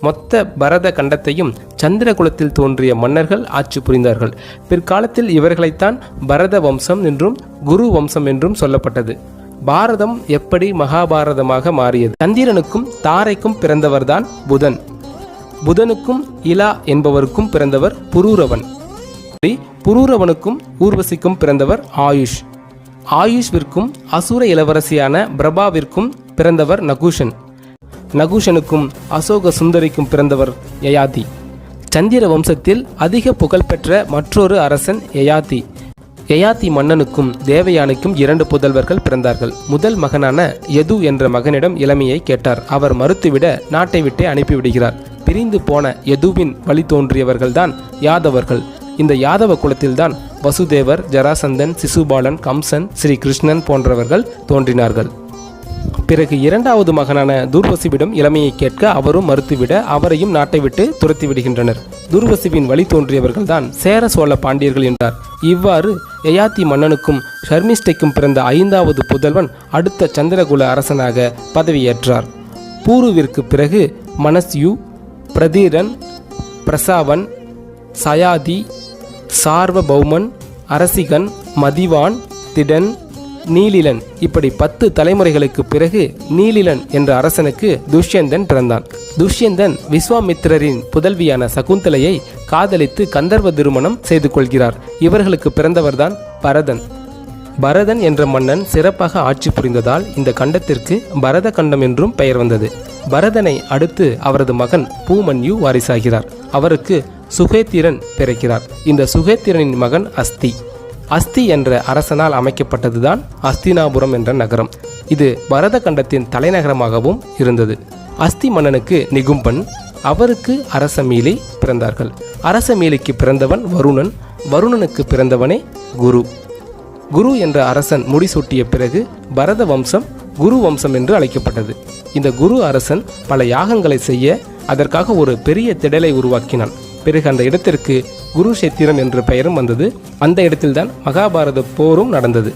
மொத்த பரத கண்டத்தையும் சந்திரகுலத்தில் தோன்றிய மன்னர்கள் ஆட்சி புரிந்தார்கள். பிற்காலத்தில் இவர்களைத்தான் பரத வம்சம் என்றும் குரு வம்சம் என்றும் சொல்லப்பட்டது. பாரதம் எப்படி மகாபாரதமாக மாறியது? சந்திரனுக்கும் தாரைக்கும் பிறந்தவர்தான் புதன். புதனுக்கும் இலா என்பவருக்கும் பிறந்தவர் புரூரவன். புரூரவனுக்கும் ஊர்வசிக்கும் பிறந்தவர் ஆயுஷ். ஆயுஷ்விற்கும் அசுர இளவரசியான பிரபாவிற்கும் பிறந்தவர் நகுஷன். நகுஷனுக்கும் அசோக சுந்தரிக்கும் பிறந்தவர் யயாதி. சந்திர வம்சத்தில் அதிக புகழ்பெற்ற மற்றொரு அரசன் யயாதி. யயாதி மன்னனுக்கும் தேவயானைக்கும் இரண்டு புதல்வர்கள் பிறந்தார்கள். முதல் மகனான யது என்ற மகனிடம் இளமையை கேட்டார். அவர் மறுத்துவிட நாட்டை விட்டே அனுப்பிவிடுகிறார். பிரிந்து போன யதுவின் வழி தோன்றியவர்கள்தான் யாதவர்கள். இந்த யாதவ குலத்தில்தான் வசுதேவர் ஜராசந்தன் சிசுபாலன் கம்சன் ஸ்ரீ கிருஷ்ணன் போன்றவர்கள் தோன்றினார்கள். பிறகு இரண்டாவது மகனான துர்வசிவிடம் இளமையை கேட்க அவரும் மறுத்துவிட அவரையும் நாட்டை விட்டு துரத்தி விடுகின்றனர். துர்வசிவின் வழி தோன்றியவர்கள்தான் சேர சோழ பாண்டியர்கள் என்றார். இவ்வாறு எயாத்தி மன்னனுக்கும் ஷர்மிஷ்டைக்கும் பிறந்த ஐந்தாவது புதல்வன் அடுத்த சந்திரகுல அரசனாக பதவியேற்றார். பூருவிற்கு பிறகு மனஸ்யூ பிரதீரன் பிரசாவன் சயாதி சார்வபௌமன் அரசிகன் மதிவான் திடன் நீலிலன் இப்படி பத்து தலைமுறைகளுக்கு பிறகு நீலிலன் என்ற அரசனுக்கு துஷ்யந்தன் பிறந்தான். துஷ்யந்தன் விஸ்வாமித்திரரின் புதல்வியான சகுந்தலையை காதலித்து கந்தர்வ திருமணம் செய்து கொள்கிறார். இவர்களுக்கு பிறந்தவர்தான் பரதன். பரதன் என்ற மன்னன் சிறப்பாக ஆட்சி புரிந்ததால் இந்த கண்டத்திற்கு பரத கண்டம் என்றும் பெயர் வந்தது. பரதனை அடுத்து அவரது மகன் பூமன்யு வாரிசாகிறார். அவருக்கு சுகேத்திரன் பிறக்கிறார். இந்த சுகேத்திரனின் மகன் அஸ்தி. அஸ்தி என்ற அரசனால் அமைக்கப்பட்டதுதான் அஸ்தினாபுரம் என்ற நகரம். இது பரத கண்டத்தின் தலைநகரமாகவும் இருந்தது. அஸ்தி மன்னனுக்கு நிகும்பன் அவருக்கு அரசமீலை பிறந்தார்கள். அரசமீலைக்கு பிறந்தவன் வருணன் வருணனுக்கு பிறந்தவனே குரு. குரு என்ற அரசன் முடிசூட்டிய பிறகு பரத வம்சம் குரு வம்சம் என்று அழைக்கப்பட்டது. இந்த குரு அரசன் பல யாகங்களை செய்ய அதற்காக ஒரு பெரிய திடலை உருவாக்கினான். பிறகு அந்த இடத்திற்கு குருஷேத்திரம் என்ற பெயரும் வந்தது. அந்த இடத்தில்தான் மகாபாரத போரும் நடந்தது.